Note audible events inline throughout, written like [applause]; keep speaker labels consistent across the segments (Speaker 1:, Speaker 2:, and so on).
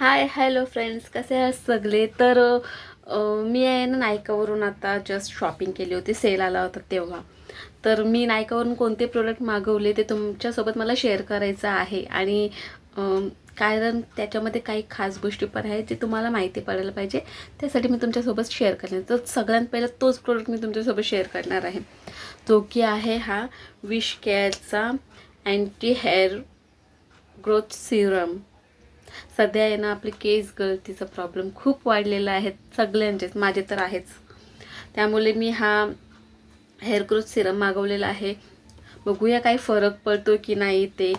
Speaker 1: Hi hello friends कसे आहात सगळे? तर मी आहे ना नायकावरून आता जस्ट शॉपिंग केली होती. सेल आला होता तेव्हा. तर मी नायकावरून कोणते प्रोडक्ट मागवले ते तुमच्यासोबत मला शेअर करायचं आहे. आणि कारण त्याच्यामध्ये काही खास गोष्टी पण आहेत जे तुम्हाला माहिती पडायला पाहिजे. त्यासाठी मी तुमच्यासोबत शेअर करणार तर सगळ्यात पहिला तोच प्रोडक्ट मी तुमच्यासोबत शेअर करणार आहे. तो की आहे हा विश केअरचा अँटी हेअर ग्रोथ सिरम सध्या आहे ना आपले केस गळतीचा प्रॉब्लेम खूप वाढलेला आहे सगळ्यांचेच माझे तर आहेच. त्यामुळे मी हा हेअर ग्रोथ सिरम मागवलेला आहे. बघूया काही फरक पडतो की नाही ते.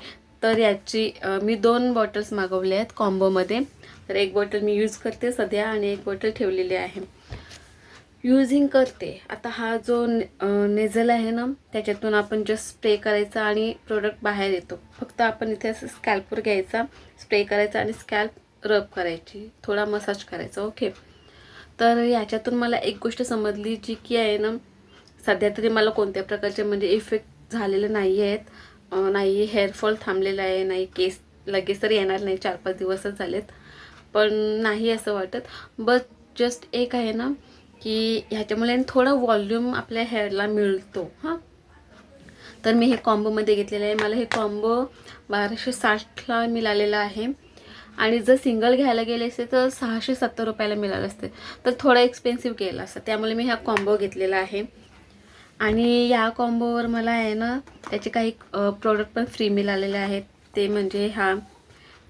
Speaker 1: तर याची मी दोन बॉटल्स मागवले आहेत कॉम्बोमध्ये तर एक बॉटल मी यूज करते सध्या आणि एक बॉटल ठेवलेली आहे. युझिंग करते. आता हा जो नेझल आहे ना त्याच्यातून आपण जस्ट स्प्रे करायचा आणि प्रोडक्ट बाहेर येतो. फक्त आपण इथे असं स्कॅल्पवर घ्यायचा स्प्रे करायचा आणि स्कॅल्प रब करायची. थोडा मसाज करायचा ओके तर याच्यातून मला एक गोष्ट समजली जी की आहे ना सध्या तरी मला कोणत्या प्रकारचे म्हणजे इफेक्ट झालेले नाही आहेत नाही हेअरफॉल थांबलेला आहे नाही केस लगेच तर येणार नाही चार पाच दिवसच झालेत. पण नाही असं वाटत. बट जस्ट एक आहे ना की ह्याच्यामुळे थोडा वॉल्यूम आपल्या हेअरला मिळतो हां. तर मी हे कॉम्बोमध्ये घेतलेलं आहे. मला हे कॉम्बो बाराशे साठला मिळालेलं आहे. आणि जर सिंगल घ्यायला गेले असते तर सहाशे सत्तर रुपयाला मिळालं असते. तर थोडा एक्सपेन्सिव्ह गेला असतं. त्यामुळे मी हा कॉम्बो घेतलेला आहे. आणि या कॉम्बोवर मला आहे ना त्याचे काही प्रोडक्ट पण फ्री मिळालेले आहेत. ते म्हणजे हा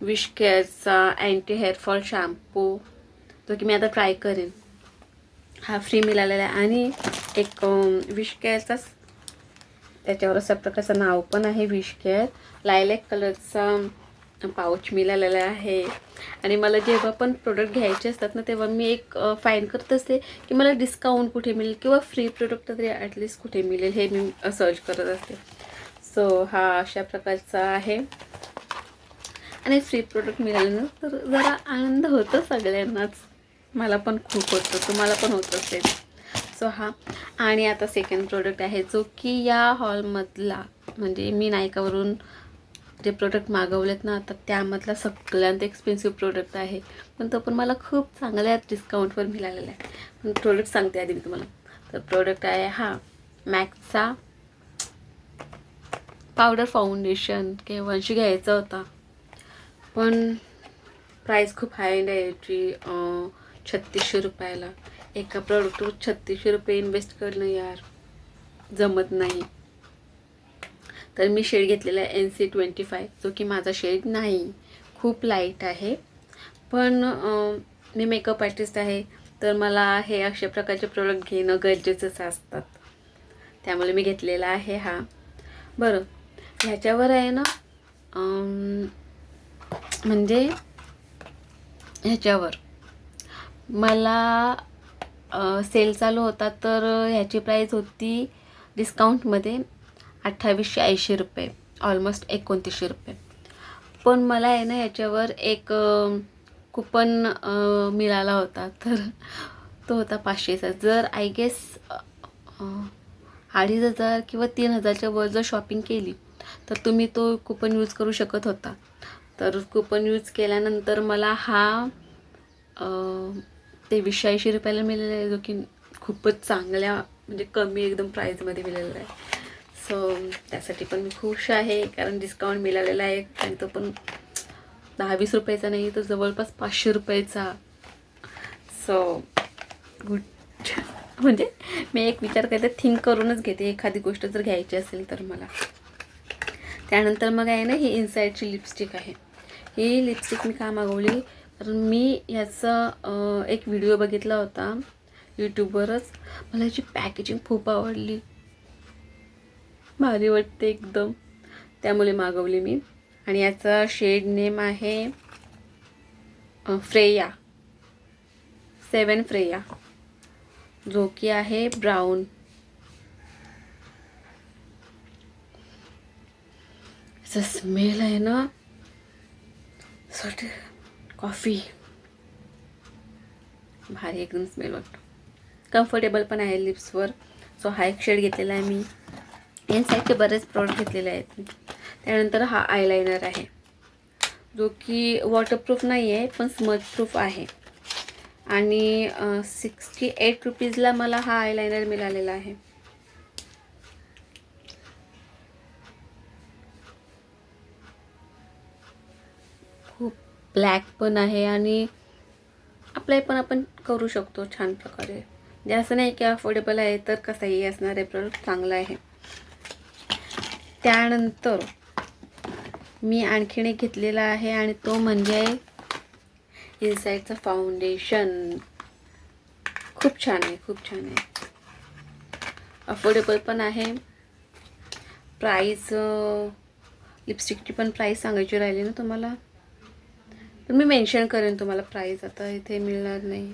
Speaker 1: विश केअरचा अँटी हेअरफॉल शॅम्पू जो की मी आता ट्राय करेन. हा फ्री मिळालेला आहे. आणि एक विश केअरचाच त्याच्यावर अशा प्रकारचं नाव पण आहे विश केअर लायलेक कलरचा पाऊच मिळालेला आहे. आणि मला जेव्हा पण प्रोडक्ट घ्यायचे असतात ना तेव्हा मी एक फाईन करत असते की मला डिस्काउंट कुठे मिळेल किंवा फ्री प्रोडक्ट तरी ॲटलिस्ट कुठे मिळेल हे मी सर्च करत असते. सो हा अशा प्रकारचा आहे. आणि फ्री प्रोडक्ट मिळाल्यानं तर जरा आनंद होतो सगळ्यांनाच. मला पण खूप होतं तुम्हाला पण होत असेल. सो हा. आणि आता सेकंड प्रोडक्ट आहे जो की या हॉलमधला म्हणजे मी नायकावरून जे प्रोडक्ट मागवलेत ना आता त्यामधला सगळ्यात एक्सपेन्सिव्ह प्रोडक्ट आहे. पण तो पण मला खूप चांगल्या डिस्काउंटवर मिळालेला आहे. पण प्रोडक्ट सांगते आधी मी तुम्हाला. तर प्रोडक्ट आहे हा. मॅक्सचा पावडर फाउंडेशन केव्हाशी घ्यायचा होता. पण प्राईस खूप हाय आहे याची. छत्तीसशे रुपयाला. एका प्रॉडक्टवर छत्तीसशे रुपये इन्व्हेस्ट करणं यार. जमत नाही. तर मी शेड घेतलेला आहे एन सी ट्वेंटी फाय जो की माझा शेड नाही. खूप लाइट आहे. पण मी मेकअप आर्टिस्ट आहे. तर मला हे अशा प्रकारचे प्रोडक्ट घेणं गरजेचंच असतात. त्यामुळे मी घेतलेला आहे हा. बरं ह्याच्यावर आहे ना म्हणजे ह्याच्यावर. मला सेल चालू होता तर ह्याची प्राईस होती डिस्काउंटमध्ये अठ्ठावीसशे ऐंशी रुपये ऑलमोस्ट एकोणतीसशे रुपये. पण मला आहे ना याच्यावर एक कुपन मिळाला होता. तर तो होता पाचशेचा. जर आय गेस अडीच हजार किंवा तीन हजारच्या वर जर शॉपिंग केली तर तुम्ही तो कुपन यूज करू शकत होता. तर कुपन यूज केल्यानंतर मला हा तेवीसशे ऐंशी रुपयाला मिळालेलं आहे जो की खूपच चांगल्या म्हणजे कमी एकदम प्राईजमध्ये मिळालेला आहे. सो त्यासाठी पण मी खुश आहे कारण डिस्काउंट मिळालेला आहे आणि तो पण दहा वीस रुपयाचा नाही तर जवळपास पाचशे रुपयाचा. सो गुड [laughs] म्हणजे मी एक विचार करते थिंक करूनच घेते. एखादी गोष्ट जर घ्यायची असेल तर मला. त्यानंतर मग आहे ना ही इनसाईडची लिपस्टिक आहे. ही लिपस्टिक मी का मागवली? तर मी ह्याचा एक व्हिडिओ बघितला होता यूट्यूबवरच मला ह्याची पॅकेजिंग खूप आवडली. भारी वाटते एकदम. त्यामुळे मागवली मी. आणि याचा शेड नेम आहे फ्रेया. Seven Freya. जो की आहे ब्राऊन. याचा स्मेल आहे ना. Soft coffee. भारी एकदम स्मेल वाटतो. कम्फर्टेबल पण आहे लिप्सवर सो हा एक शेड घेतलेला आहे मी. एन साईडचे बरेच प्रॉडक्ट घेतलेले आहेत. त्यानंतर हा आयलायनर आहे. जो की वॉटरप्रूफ नाही आहे पण स्मजप्रूफ आहे. आणि सिक्स्टी एट रुपीजला मला हा आयलायनर मिळालेला आहे. खूप ब्लॅक पण आहे आणि अप्लाय पण आपण करू शकतो छान प्रकारे. म्हणजे असं नाही की अफोर्डेबल आहे तर कसाही असणार आहे प्रोडक्ट चांगला आहे. त्यानंतर मी आणखीन एक घेतलेला आहे आणि तो म्हणजे इनसाईडचं फाउंडेशन. खूप छान आहे खूप छान आहे. अफोर्डेबल पण आहे. प्राईज लिपस्टिकची पण प्राईस सांगायची राहिली ना तुम्हाला? तर मी मेन्शन करेन तुम्हाला प्राईज आता इथे मिळणार नाही.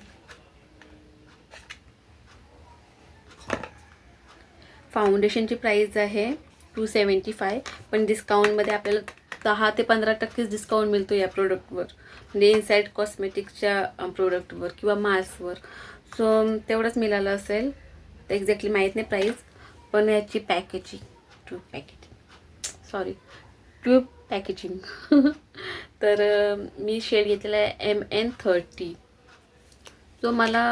Speaker 1: फाउंडेशनची प्राईज आहे टू सेवन्टी फाय पण डिस्काउंटमध्ये आपल्याला दहा ते पंधरा टक्केच डिस्काउंट मिळतो या प्रोडक्टवर म्हणजे इनसाईड कॉस्मेटिक्सच्या प्रोडक्टवर किंवा मास्कवर सो तेवढंच मिळालं असेल. तर एक्झॅक्टली माहीत नाही प्राईज पण याची packaging tube packaging sorry tube packaging. [laughs] तर मी शेड घेतलेला आहे एम एन थर्टी. जो मला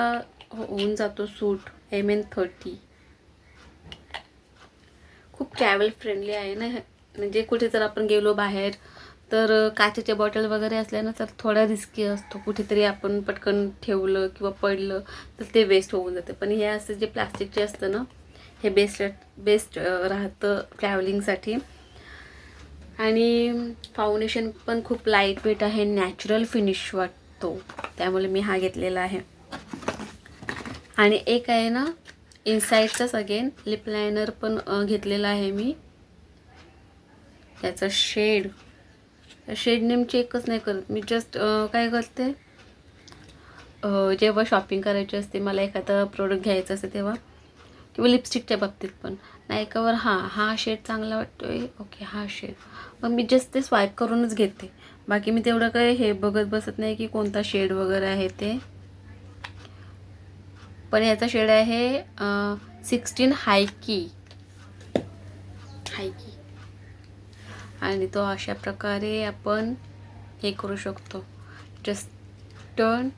Speaker 1: हो- होऊन जातो सूट एम एन थर्टी. खूप ट्रॅव्हल फ्रेंडली आहे ना म्हणजे कुठे जर आपण गेलो बाहेर तर काचेच्या बॉटल वगैरे असल्या ना तर थोडा रिस्की असतो. कुठेतरी आपण पटकन ठेवलं किंवा पडलं तर ते वेस्ट होऊन जातं. पण हे असं जे प्लास्टिकचे असतं ना हे बेस्ट बेस्ट राहतं ट्रॅव्हलिंगसाठी आणि फाउंडेशन पण खूप लाइट वेट आहे नॅचरल फिनिश वाटतो. त्यामुळे मी हा घेतलेला आहे. आणि एक आहे ना इनसाईडचाच अगेन लिप लायनर पण घेतलेला आहे मी. त्याचा शेड शेड नेम चेकच नाही करत. मी जस्ट काय करते? जेव्हा शॉपिंग करायची असते मला एखादं प्रोडक्ट घ्यायचं असते तेव्हा. किंवा लिपस्टिकच्या बाबतीत पण. नायकावर हां हा शेड चांगला वाटतोय. ओके हा शेड मग मी जस्ट ते स्वाईप करूनच घेते. बाकी मी तेवढं काही हे बघत बसत नाही की कोणता शेड वगैरे आहे ते. पण याचा शेड आहे सिक्स्टीन हायकी हायकी आणि तो अशा प्रकारे आपण हे करू शकतो. जस्ट टर्न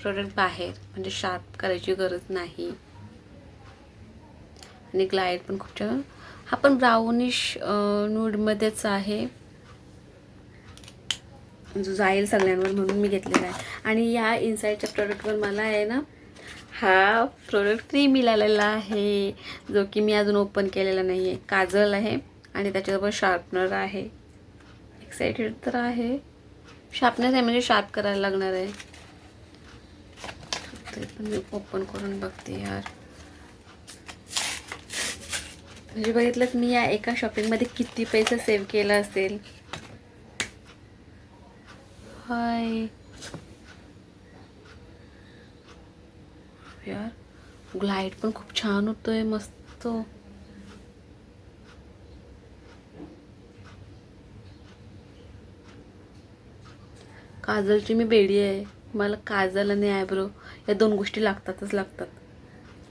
Speaker 1: प्रोडक्ट बाहेर. म्हणजे शार्प करायची गरज नाही. आणि ग्लाईड पण खूप छान हा पण ब्राउनिश नूडमध्येच आहे. जो जाईल सगळ्यांवर म्हणून मी घेतलेला आहे. आणि या इनसाईडच्या प्रोडक्टवर मला आहे ना हा प्रोडक्ट फ्री मिळालेला आहे जो की मी अजून ओपन केलेला नाही आहे काजल आहे आणि त्याच्याबरोबर शार्पनर आहे. एक्साइटेड तर आहे. शार्पनर आहे म्हणजे शार्प करायला लागणार आहे. पण मी ओपन करून बघते यार. म्हणजे बघितलं मी या एका शॉपिंगमध्ये किती पैसे सेव्ह केला असेल. हाय. यार ग्लाईड पण खूप छान होतोय मस्त. काजलची मी बेडी आहे. मला काजल आणि आयब्रो या दोन गोष्टी लागतातच लागतात.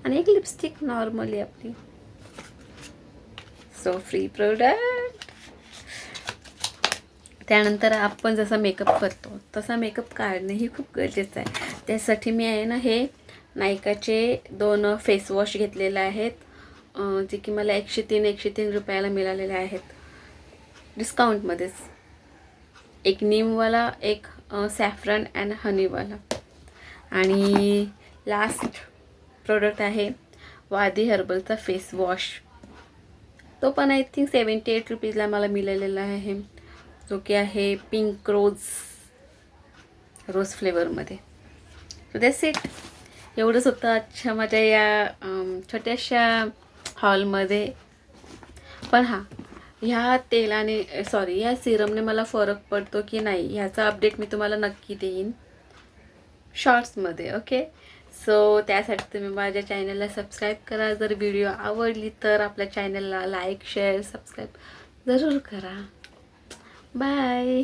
Speaker 1: आणि एक लिपस्टिक नॉर्मली आपली. सो फ्री प्रोडक्ट त्यानंतर आपण जसा मेकअप करतो तसा मेकअप काढणंही खूप गरजेचं आहे. त्यासाठी मी आहे ना हे नायकाचे दोन फेसवॉश घेतलेले आहेत. जे की मला एकशे तीन एकशे तीन रुपयाला मिळालेले आहेत. डिस्काउंटमध्येच एक नीमवाला एक सॅफ्रन अँड हनीवाला आणि लास्ट प्रोडक्ट आहे वादी हर्बलचा फेस वॉश तो पण आय थिंक सेवन्टी एट रुपीजला मला मिळालेला आहे. जो की आहे पिंक रोज रोज फ्लेवरमध्ये. सो दॅट्स इट एवढंच होतं आजच्या माझ्या या छोट्याशा हॉलमध्ये. पण हां ह्या तेलाने सॉरी ह्या सिरमने मला फरक पडतो की नाही ह्याचा अपडेट मी तुम्हाला नक्की देईन. शॉर्ट्समध्ये ओके सो त्यासाठी तुम्ही माझ्या चॅनलला सबस्क्राईब करा. जर व्हिडिओ आवडली तर आपल्या चॅनलला लाईक शेअर सबस्क्राईब जरूर करा. बाय